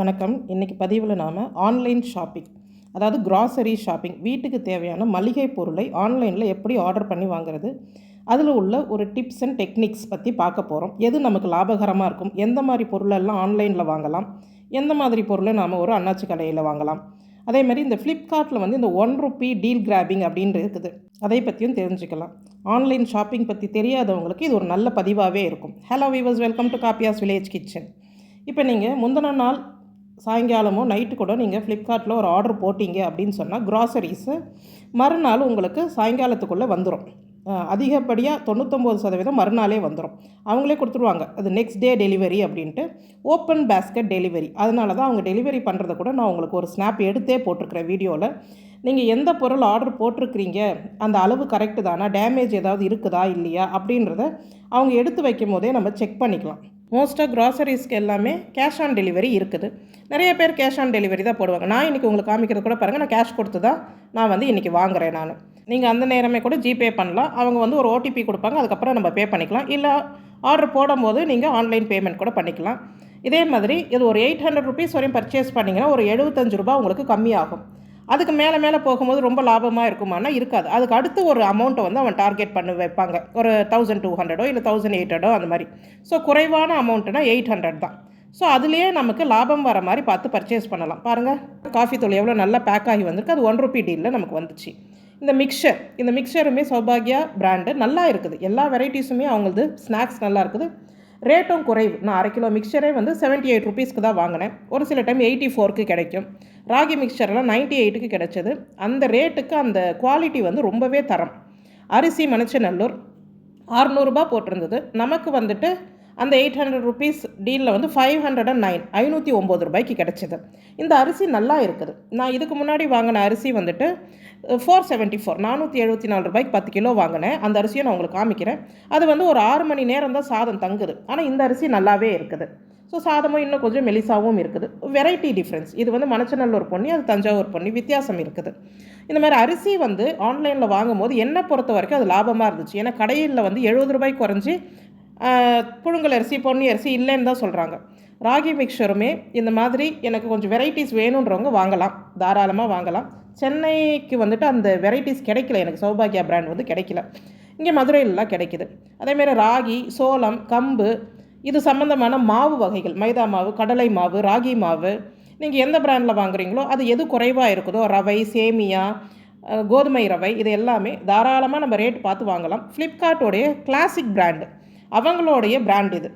வணக்கம். இன்றைக்கி பதிவில் நாம் ஆன்லைன் ஷாப்பிங் அதாவது கிராசரி ஷாப்பிங் வீட்டுக்கு தேவையான மளிகை பொருளை ஆன்லைனில் எப்படி ஆர்டர் பண்ணி வாங்குறது அதில் உள்ள ஒரு டிப்ஸ் அண்ட் டெக்னிக்ஸ் பற்றி பார்க்க போகிறோம் எது நமக்கு லாபகரமாக இருக்கும் எந்த மாதிரி பொருளெல்லாம் ஆன்லைனில் வாங்கலாம் எந்த மாதிரி பொருளை நாம் ஒரு அண்ணாச்சி கடையில் வாங்கலாம். அதே மாதிரி இந்த ஃப்ளிப்கார்ட்டில் வந்து இந்த ஒன் ருப்பி டீல் கிராபிங் அப்படின்ட்டு இருக்குது. அதை பற்றியும் தெரிஞ்சுக்கலாம். ஆன்லைன் ஷாப்பிங் பற்றி தெரியாதவங்களுக்கு இது ஒரு நல்ல பதிவாகவே இருக்கும். Hello viewers welcome to காப்பியாஸ் village kitchen இப்போ நீங்கள் முந்தின நாள் சாயங்காலமோ நைட்டு கூட நீங்கள் ஃப்ளிப்கார்ட்டில் ஒரு ஆர்டர் போட்டிங்க அப்படின்னு சொன்னால் க்ராசரிஸு மறுநாள் உங்களுக்கு சாயங்காலத்துக்குள்ளே வந்துடும் அதிகப்படியாக தொண்ணூத்தொம்பது சதவீதம் மறுநாளே வந்துடும் அவங்களே கொடுத்துருவாங்க. அது நெக்ஸ்ட் டே டெலிவரி அப்படின்ட்டு ஓப்பன் பேஸ்கெட் டெலிவரி அதனால தான் அவங்க டெலிவரி பண்ணுறத கூட நான் உங்களுக்கு ஒரு ஸ்னாப் எடுத்தே போட்டிருக்கிறேன் வீடியோவில் நீங்கள் எந்த பொருள் ஆர்டர் போட்டிருக்கிறீங்க? அந்த அளவு கரெக்டு தானா? டேமேஜ் ஏதாவது இருக்குதா? இல்லையா? அப்படின்றத அவங்க எடுத்து வைக்கும் போதே நம்ம செக் பண்ணிக்கலாம். மோஸ்ட்டாக க்ராசரிஸ்க்கு எல்லாமே கேஷ் ஆன் டெலிவரி இருக்குது. நிறைய பேர் கேஷ் ஆன் டெலிவரி தான் போடுவாங்க. நான் இன்றைக்கி உங்களுக்கு காமிக்கிறது கூட பாருங்கள் நான் கேஷ் கொடுத்து தான் நான் வந்து இன்றைக்கி வாங்குகிறேன் நான். நீங்கள் அந்த நேரமே கூட ஜிபே பண்ணலாம். அவங்க வந்து ஒரு ஓடிபி கொடுப்பாங்க. அதுக்கப்புறம் நம்ம பே பண்ணிக்கலாம். இல்லை ஆர்டர் போடும்போது நீங்கள் ஆன்லைன் பேமெண்ட் கூட பண்ணிக்கலாம். இதே மாதிரி இது ஒரு எயிட் ஹண்ட்ரட் ருபீஸ் வரையும் பர்ச்சேஸ் பண்ணிங்கன்னா ஒரு எழுபத்தஞ்சு ரூபா உங்களுக்கு கம்மியாகும். அதுக்கு மேலே மேலே போகும்போது ரொம்ப லாபமாக இருக்குமானா இருக்காது. அதுக்கு அடுத்து ஒரு அமௌண்ட்டை வந்து அவன் டார்கெட் பண்ணி வைப்பாங்க. ஒரு தௌசண்ட் டூ ஹண்ட்ரடோ இல்லை தௌசண்ட் எயிட் ஹண்ட்ரடோ அந்த மாதிரி. ஸோ குறைவான அமௌண்ட்டுனா எயிட் ஹண்ட்ரட் தான். ஸோ அதுலேயே நமக்கு லாபம் வர மாதிரி பார்த்து பர்ச்சேஸ் பண்ணலாம். பாருங்கள் காஃபி தூள் எவ்வளோ நல்லா பேக் ஆகி வந்திருக்கு. அது ஒன் ருபி டீலில் நமக்கு வந்துச்சு. இந்த மிக்சர் இந்த மிக்சருமே சௌபாகியா பிராண்டு நல்லா இருக்குது. எல்லா வெரைட்டிஸுமே அவங்களது ஸ்நாக்ஸ் நல்லா இருக்குது. ரேட்டும் குறைவு. நான் அரை கிலோ மிக்சரே வந்து செவன்ட்டி எயிட் ருபீஸ்க்கு தான் வாங்கினேன். ஒரு சில டைம் எயிட்டி ஃபோருக்கு கிடைக்கும். ராகி மிக்சர்லாம் நைன்ட்டி எயிட்டுக்கு கிடைச்சது. அந்த ரேட்டுக்கு அந்த குவாலிட்டி வந்து ரொம்பவே தரம். அரிசி மணச்சநல்லூர் அறநூறுபா போட்டிருந்தது. நமக்கு வந்துட்டு அந்த எயிட் ஹண்ட்ரட் ருபீஸ் டீலில் வந்து ஃபைவ் ஹண்ட்ரட் அண்ட் நைன் ஐநூற்றி ஒம்பது ரூபாய்க்கு கிடச்சிது. இந்த அரிசி நல்லா இருக்குது. நான் இதுக்கு முன்னாடி வாங்கின அரிசி வந்துட்டு ஃபோர் செவன்ட்டி ஃபோர் நானூற்றி எழுபத்தி நாலு ரூபாய்க்கு பத்து கிலோ வாங்கினேன். அந்த அரிசியை நான் உங்களுக்கு காமிக்கிறேன். அது வந்து ஒரு ஆறு மணி நேரம் தான் சாதம் தங்குது. ஆனால் இந்த அரிசி நல்லாவே இருக்குது. ஸோ சாதமும் இன்னும் கொஞ்சம் மெலிசாவும் இருக்குது. வெரைட்டி டிஃப்ரென்ஸ் இது வந்து மணச்சநல்லூர் பொன்னி அது தஞ்சாவூர் பொன்னி வித்தியாசம் இருக்குது. இந்த மாதிரி அரிசி வந்து ஆன்லைனில் வாங்கும்போது என்னை பொறுத்த வரைக்கும் அது லாபமாக இருந்துச்சு. ஏன்னா கடையில் வந்து எழுபது ரூபாய் குறைஞ்சி புழுங்கல் அரிசி பொன்னி அரிசி இல்லைன்னு தான் சொல்கிறாங்க ராகி மிக்சருமே இந்த மாதிரி எனக்கு கொஞ்சம் வெரைட்டிஸ் வேணுன்றவங்க வாங்கலாம். தாராளமாக வாங்கலாம். சென்னைக்கு வந்துட்டு அந்த வெரைட்டிஸ் கிடைக்கல. எனக்கு சௌபாகியா பிராண்ட் வந்து கிடைக்கல. இங்கே மதுரையிலலாம் கிடைக்கிது. அதேமாரி ராகி சோளம் கம்பு இது சம்மந்தமான மாவு வகைகள். மைதா மாவு கடலை மாவு ராகி மாவு. நீங்கள் எந்த பிராண்டில் வாங்குறீங்களோ அது எது குறைவாக இருக்குதோ ரவை சேமியா கோதுமை ரவை இது எல்லாமே தாராளமாக நம்ம ரேட் பார்த்து வாங்கலாம். ஃப்ளிப்கார்ட்டோடைய கிளாசிக் பிராண்டு அவங்களுடைய பிராண்ட் இது.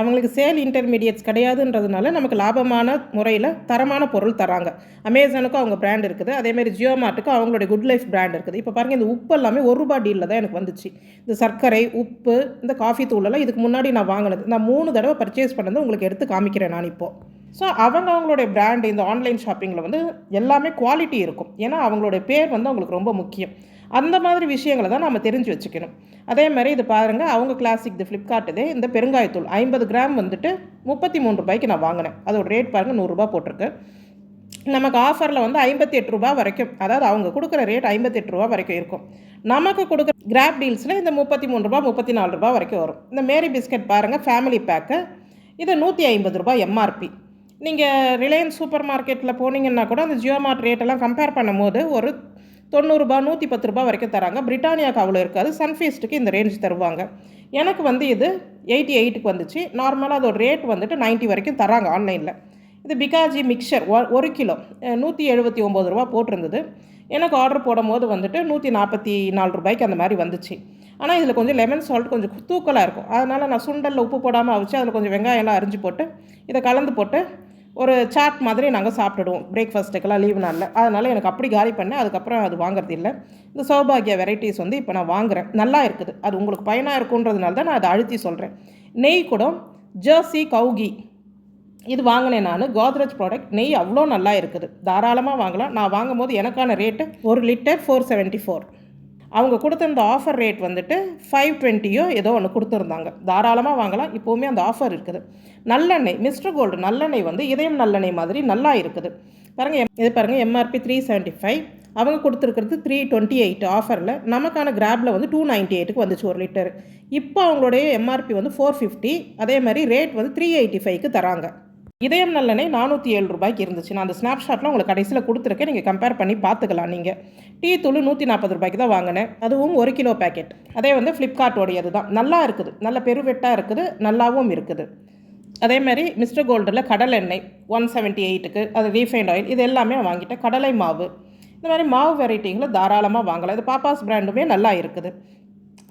அவங்களுக்கு சேல் இன்டர்மீடியட்ஸ் கிடையாதுன்றதுனால நமக்கு லாபமான முறையில் தரமான பொருள் தராங்க அமேசானுக்கும் அவங்க பிராண்ட் இருக்குது. அதேமாதிரி ஜியோ மார்ட்டுக்கும் அவங்களுடைய குட் லைஃப் பிராண்ட் இருக்குது. இப்போ பாருங்கள் இந்த உப்பு எல்லாமே ஒரு ரூபா டீலில் தான் எனக்கு வந்துச்சு. இந்த சர்க்கரை உப்பு இந்த காஃபி தூளெல்லாம் இதுக்கு முன்னாடி நான் வாங்கினது. நான் மூணு தடவை பர்ச்சேஸ் பண்ணது உங்களுக்கு எடுத்து காமிக்கிறேன் நான் இப்போது ஸோ அவங்க அவங்களுடைய பிராண்டு இந்த ஆன்லைன் ஷாப்பிங்கில் வந்து எல்லாமே குவாலிட்டி இருக்கும். ஏன்னா அவங்களுடைய பேர் வந்து அவங்களுக்கு ரொம்ப முக்கியம். அந்த மாதிரி விஷயங்களை தான் நம்ம தெரிஞ்சு வச்சுக்கணும். அதே மாதிரி இது பாருங்கள் அவங்க கிளாசிக் இது ஃப்ளிப்கார்ட் இதே இந்த பெருங்காயத்தூள் ஐம்பது கிராம் வந்துட்டு முப்பத்தி மூணு ரூபாய்க்கு நான் வாங்கினேன். அதோட ரேட் பாருங்கள் நூறுரூபா போட்டிருக்கு. நமக்கு ஆஃபரில் வந்து ஐம்பத்தி எட்டு ரூபா வரைக்கும் அதாவது அவங்க கொடுக்குற ரேட் ஐம்பத்தி எட்டு ரூபா வரைக்கும் இருக்கும். நமக்கு கொடுக்குற கிராப் டீல்ஸில் இந்த முப்பத்தி மூணு ரூபா முப்பத்தி நாலு ரூபா வரைக்கும் வரும். இந்த மேரி பிஸ்கட் பாருங்கள் ஃபேமிலி பேக்கு இது நூற்றி ஐம்பது ரூபா எம்ஆர்பி நீங்கள் ரிலையன்ஸ் சூப்பர் மார்க்கெட்டில் போனீங்கன்னா கூட அந்த ஜியோ மார்ட் ரேட்டெல்லாம் கம்பேர் பண்ணும்போது ஒரு தொண்ணூறுரூபா நூற்றி பத்து ரூபா வரைக்கும் தராங்க. பிரிட்டானியாவுக்கு அவ்வளோ இருக்காது. சன்ஃபீஸ்ட்டுக்கு இந்த ரேஞ்ச் தருவாங்க. எனக்கு வந்து இது எயிட்டி எயிட்டுக்கு வந்துச்சு. நார்மலாக அதோட ரேட் வந்துட்டு நைன்ட்டி வரைக்கும் தராங்க ஆன்லைனில் இது பிகாஜி மிக்சர் ஒரு கிலோ. நூற்றி எழுபத்தி ஒம்பது ரூபா போட்டிருந்தது. எனக்கு ஆர்டர் போடும் போது வந்துட்டு நூற்றி நாற்பத்தி நாலு ரூபாய்க்கு அந்த மாதிரி வந்துச்சு. ஆனால் இதில் கொஞ்சம் லெமன் சால்ட் கொஞ்சம் தூக்கலாக இருக்கும். அதனால் நான் சுண்டலில் உப்பு போடாமல் அவிச்சு அதில் கொஞ்சம் வெங்காயம்லாம் அரிஞ்சு போட்டு இதை கலந்து போட்டு ஒரு சாட் மாதிரி நாங்கள் சாப்பிட்டுடுவோம். பிரேக்ஃபாஸ்ட்டுக்கெல்லாம் லீவ் நாளில். அதனால் எனக்கு அப்படி காலி பண்ணேன். அதுக்கப்புறம் அது வாங்குறது இல்லை. இந்த சௌபாகியா வெரைட்டிஸ் வந்து இப்போ நான் வாங்குகிறேன் நல்லா இருக்குது. அது உங்களுக்கு பயனாக இருக்குன்றதுனால தான் நான் அதை அழுத்தி சொல்கிறேன் நெய் கூட ஜெர்சி கவுகி இது வாங்கினேன் நான். கோத்ரேஜ் ப்ராடக்ட் நெய் அவ்வளோ நல்லா இருக்குது. தாராளமாக வாங்கலாம். நான் வாங்கும் போது எனக்கான ரேட்டு ஒரு லிட்டர் ஃபோர் செவன்ட்டி ஃபோர் அவங்க கொடுத்துருந்த ஆஃபர் ரேட் வந்துட்டு ஃபைவ் டுவெண்ட்டியோ ஏதோ ஒன்று கொடுத்துருந்தாங்க. தாராளமாக வாங்கலாம். இப்போவுமே அந்த ஆஃபர் இருக்குது. நல்லெண்ணெய் மிஸ்டர் கோல்டு நல்லெண்ணெய் வந்து இதயம் நல்லெண்ணெய் மாதிரி நல்லா இருக்குது. பாருங்கள் இது பாருங்கள் எம்ஆர்பி த்ரீ செவன்ட்டி ஃபைவ் அவங்க கொடுத்துருக்கிறது த்ரீ டுவெண்ட்டி எயிட் ஆஃபரில் நமக்கான கிராப்பில் வந்து டூ நைன்ட்டி எயிட்டுக்கு வந்துச்சு ஒரு லிட்டர் இப்போ அவங்களுடைய எம்ஆர்பி வந்து ஃபோர் ஃபிஃப்டி அதே மாதிரி ரேட் வந்து த்ரீ எயிட்டி ஃபைவ்க்கு தராங்க. இதயம் நல்லெண்ணெய் நானூற்றி ஏழு ரூபாய்க்கு இருந்துச்சு நான் அந்த ஸ்னாப்ஷாட்டில் உங்களுக்கு கடைசியில் கொடுத்துருக்கேன். நீங்கள் கம்பேர் பண்ணி பார்த்துக்கலாம் நீங்கள் டீ தூள் நூற்றி நாற்பது ரூபாய்க்கு தான் வாங்கினேன். அதுவும் ஒரு கிலோ பேக்கெட் அதே வந்து ஃப்ளிப்கார்ட்டோடையது தான் நல்லா இருக்குது. நல்ல பெருவெட்டாக இருக்குது. நல்லாவும் இருக்குது. அதே மாதிரி மிஸ்டர் கோல்டில் கடலை எண்ணெய் ஒன் செவன்ட்டி எயிட்டுக்கு அது ரீஃபைண்ட் ஆயில் இது எல்லாமே வாங்கிட்டேன். கடலை மாவு. இந்த மாதிரி மாவு வெரைட்டிகளை தாராளமாக வாங்கலாம். இது பாப்பாஸ் பிராண்டுமே நல்லா இருக்குது.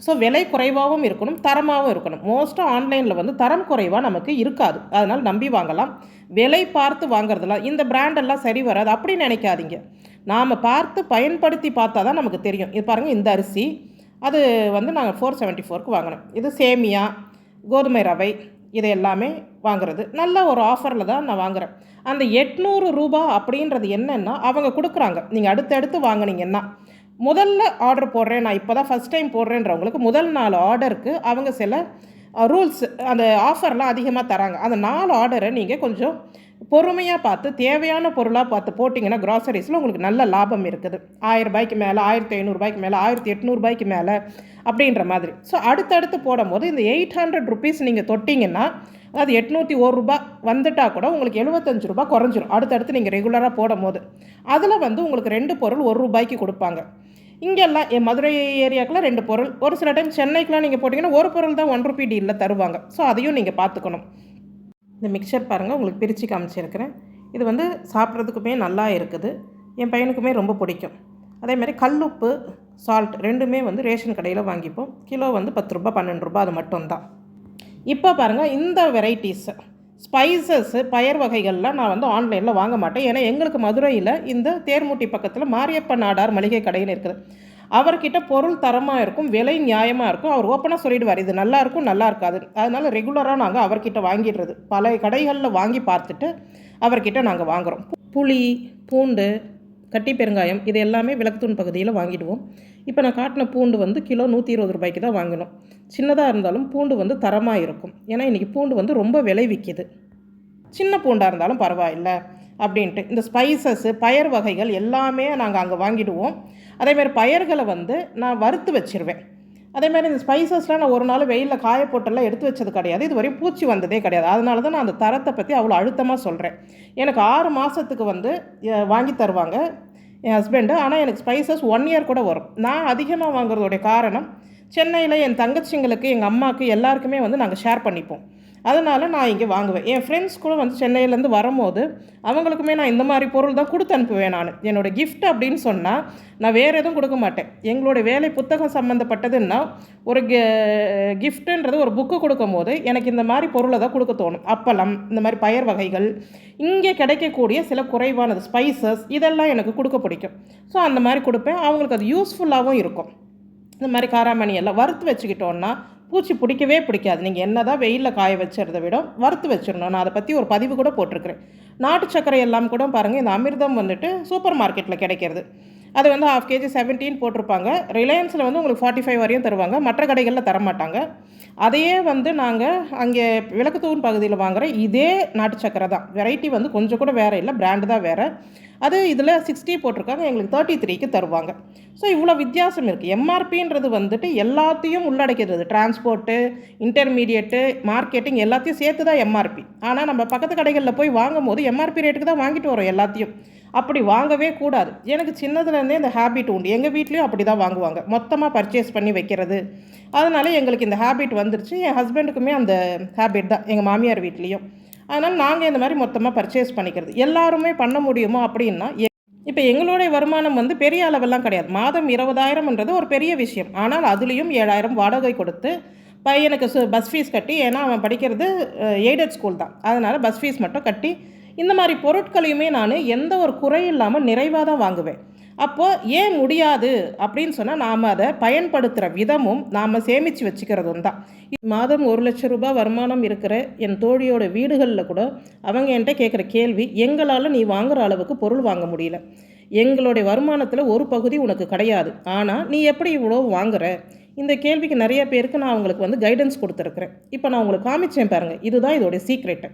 ஸோ விலை குறைவாகவும் இருக்கணும் தரமாகவும் இருக்கணும். மோஸ்ட்டாக ஆன்லைனில் வந்து தரம் குறைவாக நமக்கு இருக்காது. அதனால் நம்பி வாங்கலாம். விலை பார்த்து வாங்குறதுலாம் இந்த பிராண்டெல்லாம் சரி வராது அப்படி நினைக்காதீங்க. நாம் பார்த்து பயன்படுத்தி பார்த்தா தான் நமக்கு தெரியும். இது பாருங்கள் இந்த அரிசி அது வந்து நாங்கள் ஃபோர் செவன்ட்டி ஃபோருக்கு வாங்கினோம். இது சேமியா கோதுமை ரவை இது எல்லாமே வாங்குறது. நல்ல ஒரு ஆஃபரில் தான் நான் வாங்குகிறேன் அந்த எட்நூறு ரூபா அப்படின்றது என்னென்னா அவங்க கொடுக்குறாங்க. நீங்கள் அடுத்தடுத்து வாங்கினீங்கன்னா முதல்ல ஆர்டர் போடுறேன் நான் இப்போ தான் ஃபஸ்ட் டைம் போடுறேன்றவங்களுக்கு முதல் நாலு ஆர்டருக்கு அவங்க சில ரூல்ஸ் அந்த ஆஃபர்லாம் அதிகமாக தராங்க. அந்த நாலு ஆர்டரை நீங்கள் கொஞ்சம் பொறுமையாக பார்த்து தேவையான பொருளாக பார்த்து போட்டிங்கன்னா க்ராசரிஸில் உங்களுக்கு நல்ல லாபம் இருக்குது. ஆயிரம் ரூபாய்க்கு மேலே ஆயிரத்தி ஐநூறுரூபாய்க்கு மேலே ஆயிரத்தி எட்நூறுபாய்க்கு மேலே அப்படின்ற மாதிரி. ஸோ அடுத்தடுத்து போடும்போது இந்த எயிட் ஹண்ட்ரட் ருபீஸ் நீங்கள் தொட்டிங்கன்னா அது எட்நூற்றி ஒரு ரூபா வந்துட்டால் கூட உங்களுக்கு எழுபத்தஞ்சு ரூபா குறைஞ்சிரும். அடுத்தடுத்து நீங்கள் ரெகுலராக போடும் போது அதில் வந்து உங்களுக்கு ரெண்டு பொருள் ஒரு ரூபாய்க்கு கொடுப்பாங்க. இங்கெல்லாம் என் மதுரை ஏரியாக்கெலாம் ரெண்டு பொருள். ஒரு சில டைம் சென்னைக்கெலாம் நீங்கள் போட்டிங்கன்னா ஒரு பொருள் தான் ஒன் ருபி டீலில் தருவாங்க. ஸோ அதையும் நீங்கள் பார்த்துக்கணும் இந்த மிக்சர் பாருங்கள் உங்களுக்கு பிரித்து காமிச்சிருக்கிறேன். இது வந்து சாப்பிட்றதுக்குமே நல்லா இருக்குது. என் பையனுக்குமே ரொம்ப பிடிக்கும். அதேமாதிரி கல்லுப்பு சால்ட் ரெண்டுமே வந்து ரேஷன் கடையில் வாங்கிப்போம். கிலோ வந்து பத்து ரூபா பன்னெண்டு ரூபா அது மட்டும்தான். இப்போ பாருங்கள் இந்த வெரைட்டிஸ் ஸ்பைசஸ்ஸு பயர் வகைகள்லாம் நான் வந்து ஆன்லைனில் வாங்க மாட்டேன். ஏன்னா எங்களுக்கு மதுரையில் இந்த தேர்மூட்டி பக்கத்தில் மாரியப்ப நாடார் மளிகை கடைன்னு இருக்குது. அவர்கிட்ட பொருள் தரமாக இருக்கும் விலை நியாயமாக இருக்கும். அவர் ஓப்பனாக சொல்லிடுவார் இது நல்லா இருக்கும் நல்லா இருக்காது. அதனால் ரெகுலராக நாங்கள் அவர்கிட்ட வாங்கிடுறது. பல கடைகளில் வாங்கி பார்த்துட்டு அவர்கிட்ட நாங்கள் வாங்குகிறோம் புளி பூண்டு கட்டி பெருங்காயம் இது எல்லாமே விளக்குத்தூண் பகுதியில் வாங்கிடுவோம். இப்போ நான் காட்டின பூண்டு வந்து கிலோ நூற்றி இருபது ரூபாய்க்கு தான் வாங்கினோம். சின்னதாக இருந்தாலும் பூண்டு வந்து தரமாக இருக்கும். ஏன்னா இன்றைக்கி பூண்டு வந்து ரொம்ப விலை விற்கிது. சின்ன பூண்டாக இருந்தாலும் பரவாயில்ல அப்படின்ட்டு இந்த ஸ்பைசஸ்ஸு பயர் வகைகள் எல்லாமே நாங்கள் அங்கே வாங்கிடுவோம். அதேமாதிரி பயர்களை வந்து நான் வறுத்து வச்சிருவேன். அதேமாதிரி இந்த ஸ்பைசஸ்லாம் நான் ஒரு நாள் வெயிலில் காய போட்டெல்லாம் எடுத்து வச்சது கிடையாது. இது வரையும் பூச்சி வந்ததே கிடையாது. அதனால தான் நான் அந்த தரத்தை பற்றி அவ்வளோ அழுத்தமாக சொல்கிறேன் எனக்கு ஆறு மாதத்துக்கு வந்து வாங்கி தருவாங்க என் ஹஸ்பண்டு ஆனால் எனக்கு ஸ்பைசஸ் ஒன் இயர் கூட வரும். நான் அதிகமாக வாங்குறதோடைய காரணம் சென்னையில் என் தங்கச்சிங்களுக்கு எங்கள் அம்மாவுக்கு எல்லாருக்குமே வந்து நாங்கள் ஷேர் பண்ணிப்போம். அதனால் நான் இங்கே வாங்குவேன். என் ஃப்ரெண்ட்ஸ் கூட வந்து சென்னையிலேருந்து வரும்போது அவங்களுக்குமே நான் இந்த மாதிரி பொருள் தான் கொடுத்து அனுப்புவேன் நான். என்னோடய கிஃப்ட் அப்படின்னு சொன்னால் நான் வேறு எதுவும் கொடுக்க மாட்டேன். எங்களுடைய வேலை புத்தகம் சம்மந்தப்பட்டதுன்னா ஒரு கிஃப்ட்டுன்றது ஒரு புக்கு கொடுக்கும் போது எனக்கு இந்த மாதிரி பொருளை தான் கொடுக்க தோணும். அப்பளம் இந்த மாதிரி பயிர் வகைகள் இங்கே கிடைக்கக்கூடிய சில குறைவானது ஸ்பைசஸ் இதெல்லாம் எனக்கு கொடுக்க பிடிக்கும். ஸோ அந்த மாதிரி கொடுப்பேன். அவங்களுக்கு அது யூஸ்ஃபுல்லாகவும் இருக்கும். இந்த மாதிரி காராமணி எல்லாம் வறுத்து வச்சுக்கிட்டோன்னா பூச்சி பிடிக்கவே பிடிக்காது. நீங்கள் என்ன தான் வெயிலில் காய வச்சுறத விட வறுத்து வச்சிடணும் நான் அதை பற்றி ஒரு பதிவு கூட போட்டிருக்கிறேன். நாட்டு சர்க்கரை எல்லாம் கூட பாருங்கள் இந்த அமிர்தம் வந்துட்டு சூப்பர் மார்க்கெட்டில் கிடைக்கிறது. அது வந்து ஹாஃப் கேஜி செவன்டீன் போட்டிருப்பாங்க. ரிலையன்ஸில் வந்து உங்களுக்கு ஃபார்ட்டி ஃபைவ் வரையும் தருவாங்க. மற்ற கடைகளில் தர மாட்டாங்க அதையே வந்து நாங்கள் அங்கே விளக்குத்தூன் பகுதியில் வாங்குற இதே நாட்டு சக்கரை தான். வெரைட்டி வந்து கொஞ்சம் கூட வேறு இல்லை பிராண்டு தான் வேறு. அது இதில் சிக்ஸ்டி போட்டிருக்காங்க. எங்களுக்கு தேர்ட்டி த்ரீக்கு தருவாங்க. ஸோ இவ்வளோ வித்தியாசம் இருக்குது எம்ஆர்பின்றது வந்துட்டு எல்லாத்தையும் உள்ளடக்கிறது டிரான்ஸ்போர்ட்டு இன்டர்மீடியட்டு மார்க்கெட்டிங் எல்லாத்தையும் சேர்த்து தான் எம்ஆர்பி ஆனால் நம்ம பக்கத்து கடைகளில் போய் வாங்கும் போது எம்ஆர்பி ரேட்டுக்கு தான் வாங்கிட்டு வரோம் எல்லாத்தையும். அப்படி வாங்கவே கூடாது. எனக்கு சின்னதுலேருந்தே இந்த ஹேபிட் உண்டு. எங்கள் வீட்லேயும் அப்படி தான் வாங்குவாங்க. மொத்தமாக பர்ச்சேஸ் பண்ணி வைக்கிறது. அதனால் எங்களுக்கு இந்த ஹேபிட் வந்துருச்சு. என் ஹஸ்பண்டுக்குமே அந்த ஹேபிட் தான். எங்கள் மாமியார் வீட்லேயும். அதனால் நாங்கள் இந்த மாதிரி மொத்தமாக பர்ச்சேஸ் பண்ணிக்கிறது. எல்லாருமே பண்ண முடியுமா அப்படின்னா இப்போ எங்களுடைய வருமானம் வந்து பெரிய அளவெல்லாம் கிடையாது. மாதம் இருபதாயிரம்ன்றது ஒரு பெரிய விஷயம். ஆனால் அதுலேயும் ஏழாயிரம் வாடகை கொடுத்து பையனுக்கு சு பஸ் ஃபீஸ் கட்டி ஏன்னா அவன் படிக்கிறது எய்டட் ஸ்கூல் தான். அதனால் பஸ் ஃபீஸ் மட்டும் கட்டி இந்த மாதிரி பொருட்களையுமே நான் எந்த ஒரு குறை இல்லாமல் நிறைவாக தான் வாங்குவேன். அப்போது ஏன் முடியாது அப்படின்னு சொன்னால் நாம் அதை பயன்படுத்துகிற விதமும் நாம் சேமித்து வச்சுக்கிறதும் தான். மாதம் ஒரு லட்சம் ரூபாய் வருமானம் இருக்கிற என் தோழியோட வீடுகளில் கூட அவங்க என்கிட்ட கேட்குற கேள்வி எங்களால் நீ வாங்குற அளவுக்கு பொருள் வாங்க முடியல. எங்களுடைய வருமானத்தில் ஒரு பகுதி உனக்கு கிடையாது. ஆனால் நீ எப்படி இவ்வளோ வாங்குற? இந்த கேள்விக்கு நிறைய பேருக்கு நான் உங்களுக்கு வந்து கைடன்ஸ் கொடுத்துருக்குறேன். இப்போ நான் உங்களுக்கு காமிச்சேன் பாருங்கள் இதுதான் இதோடைய சீக்ரெட்டு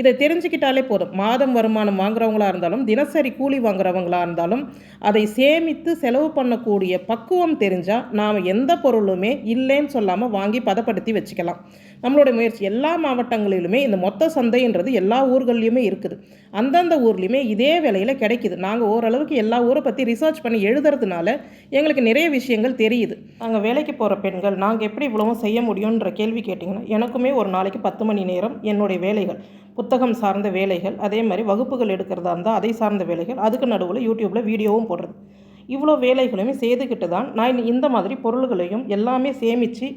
இதை தெரிஞ்சுக்கிட்டாலே போதும். மாதம் வருமானம் வாங்குறவங்களா இருந்தாலும் தினசரி கூலி வாங்குறவங்களா இருந்தாலும் அதை சேமித்து செலவு பண்ணக்கூடிய பக்குவம் தெரிஞ்சால் நாம் எந்த பொருளுமே இல்லைன்னு சொல்லாமல் வாங்கி பதப்படுத்தி வச்சுக்கலாம். நம்மளுடைய முயற்சி எல்லா மாவட்டங்களிலுமே இந்த மொத்த சந்தைன்றது எல்லா ஊர்கள்லையுமே இருக்குது. அந்தந்த ஊர்லேயுமே இதே விலையில் கிடைக்குது. நாங்கள் ஓரளவுக்கு எல்லா ஊரை பற்றி ரிசர்ச் பண்ணி எழுதுறதுனால எங்களுக்கு நிறைய விஷயங்கள் தெரியுது. நாங்கள் வேலைக்கு போகிற பெண்கள் நாங்கள் எப்படி இவ்வளவும் செய்ய முடியுன்ற கேள்வி கேட்டிங்கன்னா எனக்குமே ஒரு நாளைக்கு பத்து மணி நேரம் என்னுடைய வேலைகள் புத்தகம் சார்ந்த வேலைகள் அதே மாதிரி வகுப்புகள் எடுக்கிறதா இருந்தால் அதை சார்ந்த வேலைகள் அதுக்கு நடுவில் யூடியூப்பில் வீடியோவும் போடுறது. இவ்வளோ வேலைகளையுமே செய்துக்கிட்டு தான் நான் இந்த மாதிரி பொருள்களையும் எல்லாமே சேமித்து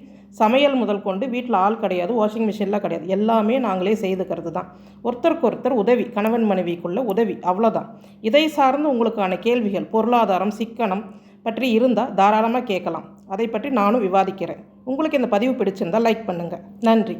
சமையல் முதல் கொண்டு வீட்டில் ஆள் கிடையாது வாஷிங் மிஷின்லாம் கிடையாது. எல்லாமே நாங்களே செய்துக்கிறது தான் ஒருத்தருக்கு ஒருத்தர் உதவி கணவன் மனைவிக்குள்ள உதவி அவ்வளோதான் இதை சார்ந்து உங்களுக்கான கேள்விகள் பொருளாதாரம் சிக்கனம் பற்றி இருந்தால் தாராளமாக கேட்கலாம். அதை பற்றி நானும் விவாதிக்கிறேன். உங்களுக்கு இந்த பதிவு பிடிச்சிருந்தால் லைக் பண்ணுங்கள் நன்றி.